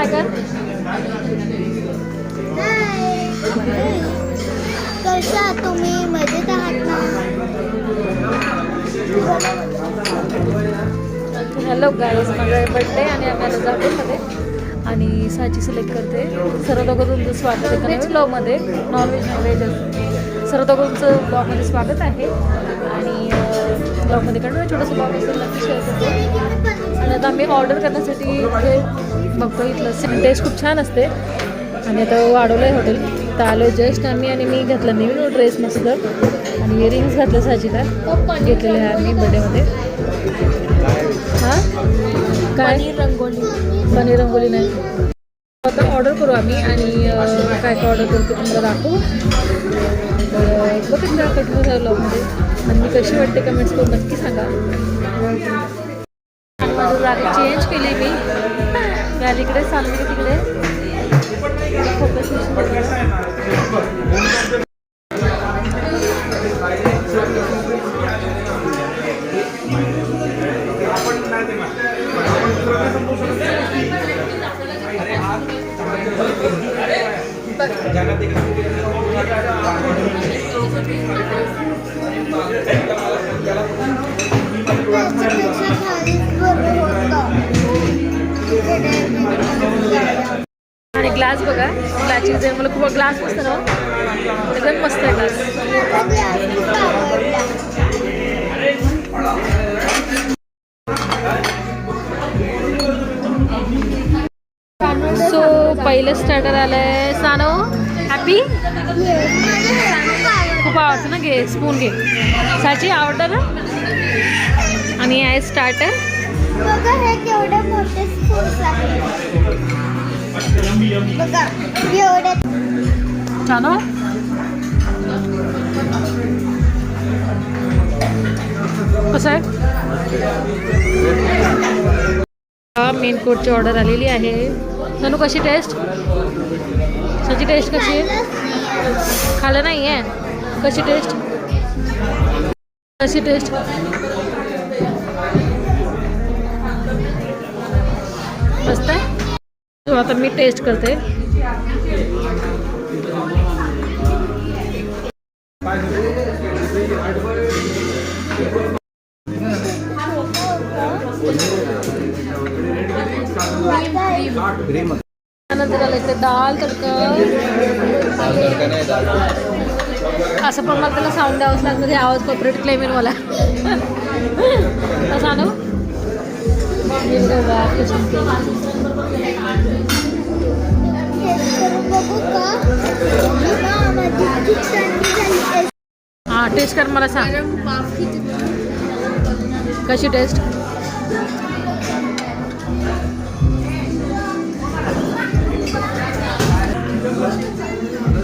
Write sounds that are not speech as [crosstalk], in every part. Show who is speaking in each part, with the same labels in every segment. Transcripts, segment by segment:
Speaker 1: हाय कर
Speaker 2: कशा तुम्ही मजेत आहात ना?
Speaker 1: हॅलो गाईज माझा बर्थडे आणि आम्ही आलो जागोमध्ये. आणि साची सिलेक्ट करते. सर्व दोघं तुमचं स्वागत आहे. ब्लॉगमध्ये नॉनव्हेज व्हेज सर्व दोघं तुमचं ब्लॉगमध्ये स्वागत आहे. आणि ब्लॉगमध्ये कंटिन्यू छोटंसं ब्लॉग असेल नक्की शेअर करते आता आम्ही ऑर्डर करण्यासाठी इथे बघतो इथलं टेस्ट खूप छान असते. आणि आता वाढवलं आहे हॉटेल तर आलो जस्ट आम्ही आणि मी घेतला नवीन ड्रेस मस्त आणि इयरिंग्स घातलं साजीला घेतलेले आहे आम्ही बर्थडेमध्ये हां? काय?
Speaker 2: रंगोली.
Speaker 1: पनीर रंगोली नाही. आता ऑर्डर करू आम्ही आणि काय काय ऑर्डर करू ते तुम्हाला दाखवू. तर बघितलं कंटिन्यू झालं ब्लॉगमध्ये आणि मी कशी वाटते कमेंट्स करून नक्की सांगा. जागा चेंज केली मी. मी अलीकडे सांगली तिकडे. फोकस ग्लास बघा ग्लासची जे मला खूप ग्लास मस्त ना. एकदम मस्त आहे ग्लास सो पहिलं स्टार्टर आलंय. सानो हॅपी खूप आवडतं ना घे स्पून घे. साची आवडतं ना आणि आहे स्टार्टर
Speaker 2: बघा
Speaker 1: छान कसं आहे मेन कोटची ऑर्डर आलेली आहे. ननू कशी टेस्ट त्याची टेस्ट कशी आहे? खाल्लं नाही आहे कशी टेस्ट कशी टेस्ट मस्त आहे? तो आता मी टेस्ट करते. त्यानंतर आलं इथे दाल तडका. असं पण मला त्याला साऊंड द्यावंच लागतं आवाज कॉपरेट क्लेम येईल मला. [laughs] असं ना
Speaker 2: हा,
Speaker 1: हां टेस्ट कर मला सांग. कशी टेस्ट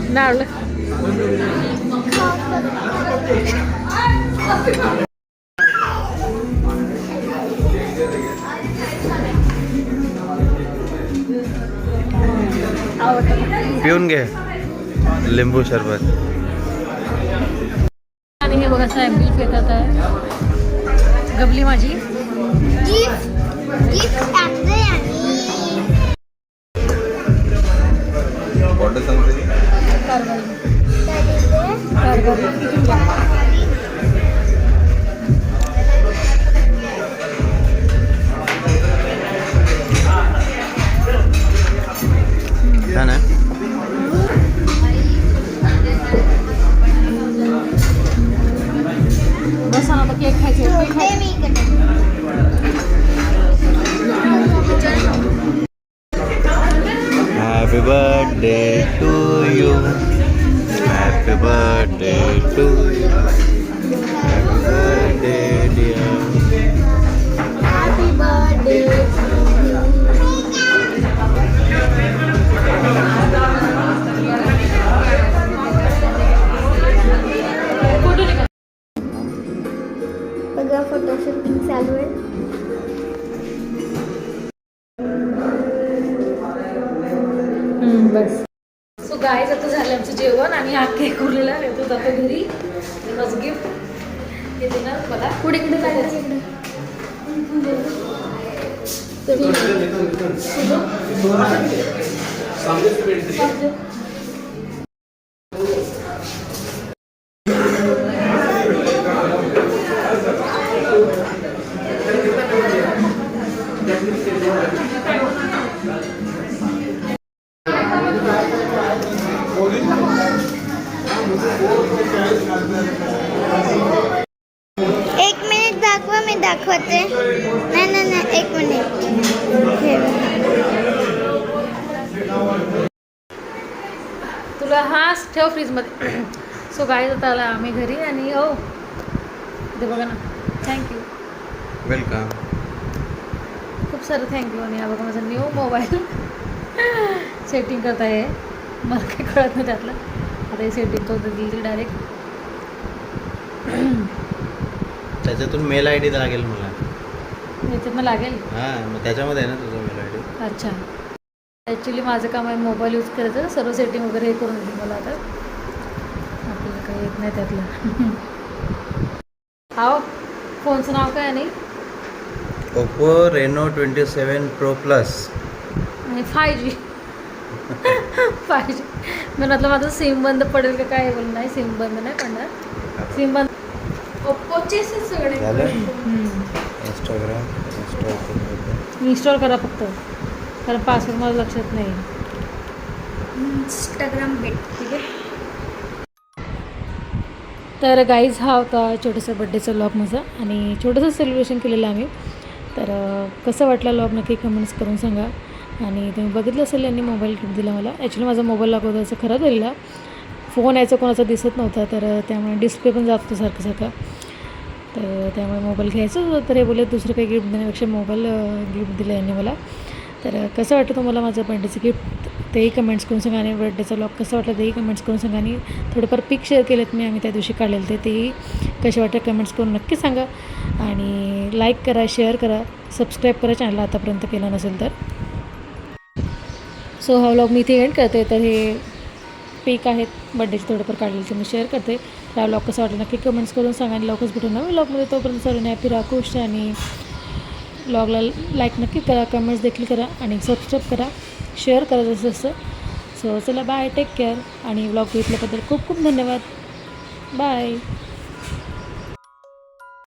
Speaker 1: नाही आवडलं?
Speaker 3: पिऊन घे. लिंबू सरबत
Speaker 1: आणि हे बघा साहेब बीट घेतात आहे. गबली माझी.
Speaker 2: Gift
Speaker 3: gift birthday to you happy birthday to you happy birthday dear
Speaker 2: Happy birthday बघा फोटो शूटिंग चालू आहे
Speaker 1: हम्म, बस सो गायच आता झालं आमचं जेवण आणि हा केक उरलेला येतो जातो घरी. बस गिफ्ट येते ना मला. पुढे कुठे काय
Speaker 2: एक
Speaker 1: ठेव फ्रीजमध्ये. सो गाईज आता आला आम्ही घरी आणि हो. ते बघा ना. थँक्यू
Speaker 3: वेलकम
Speaker 1: खूप सारं थँक्यू आणि हा बघा माझा न्यू मोबाईल सेटिंग करत आहे. मला काही कळत नाही त्यातलं. आता हे सेटिंग करतो दिली डायरेक्ट
Speaker 3: त्याच्यातून मेल आय डी लागेल मला.
Speaker 1: याच्यातनं लागेल?
Speaker 3: हां मग त्याच्यामध्ये आहे ना तुझा मेल आय डी
Speaker 1: अच्छा. ॲक्च्युली माझं काम आहे मोबाईल यूज करायचं सर्व सेटिंग वगैरे हे करून दिली मला आता. आपल्याला काही येत नाही त्यातलं. [laughs] हाव फोनचं नाव काय आणि?
Speaker 3: Oppo Reno twenty seven pro plus.
Speaker 1: आणि फाय जी फाय जी मी म्हटलं माझं सिम बंद पडेल का काय बोल नाही सिम बंद नाही पडणार. सिम बंद ओप्पोचेच आहेत सगळे
Speaker 3: झालं?
Speaker 1: हम्म.
Speaker 3: इंस्टाग्राम इंस्टॉल
Speaker 1: करा फक्त. कारण पासवर्ड मला लक्षात नाही.
Speaker 2: इंस्टाग्राम भेट
Speaker 1: ठीक आहे? तर गाईज हा होता छोटासा बड्डेचा लॉग माझा आणि छोटंसं सेलिब्रेशन केलेलं आम्ही. तर कसं वाटलं लॉग नक्की कमेंट्स करून सांगा. आणि तुम्ही बघितलं असेल यांनी मोबाईल गिफ्ट दिला मला. ॲक्च्युली माझा मोबाईल लॉग होता असं खराब झालेला फोन यायचा कोणाचा दिसत नव्हता तर त्यामुळे डिस्प्ले पण जात होता सारखं सारखं. तर त्यामुळे मोबाईल घ्यायचं होतं तर हे बोलले दुसरं काही गिफ्ट देण्यापेक्षा मोबाईल गिफ्ट दिलं यांनी मला. तर कसं वाटतं तुम्हाला माझं बर्थडेचं गिफ्ट तेही कमेंट्स करून सांगा आणि बर्थडेचा लॉक कसं वाटलं तेही कमेंट्स करून सांगा आणि थोडंफार पिक शेअर केलेत मी आम्ही त्या दिवशी काढलेलं ते तेही कसे वाटतं कमेंट्स करून नक्की सांगा. आणि लाईक करा शेअर करा सबस्क्राईब करा चॅनलला आतापर्यंत केलं नसेल तर. सो हा व्लॉग मी इथे एंड करते. तर हे पीक आहेत बड्डेचे थोडंफार काढलेले ते मी शेअर करते. तर हा व्लॉग कसा वाटला नक्की कमेंट्स करून सांगा आणि लवकरच भेटून नवीन व्लॉगमध्ये तोपर्यंत सर्वांनी हॅपी राहा खुश आणि ब्लॉगला लाईक नक्की करा कमेंट्स देखील करा आणि सबस्क्राईब करा शेअर करा जसं जसं. सो चला बाय टेक केअर आणि ब्लॉग घेतल्याबद्दल खूप खूप धन्यवाद. बाय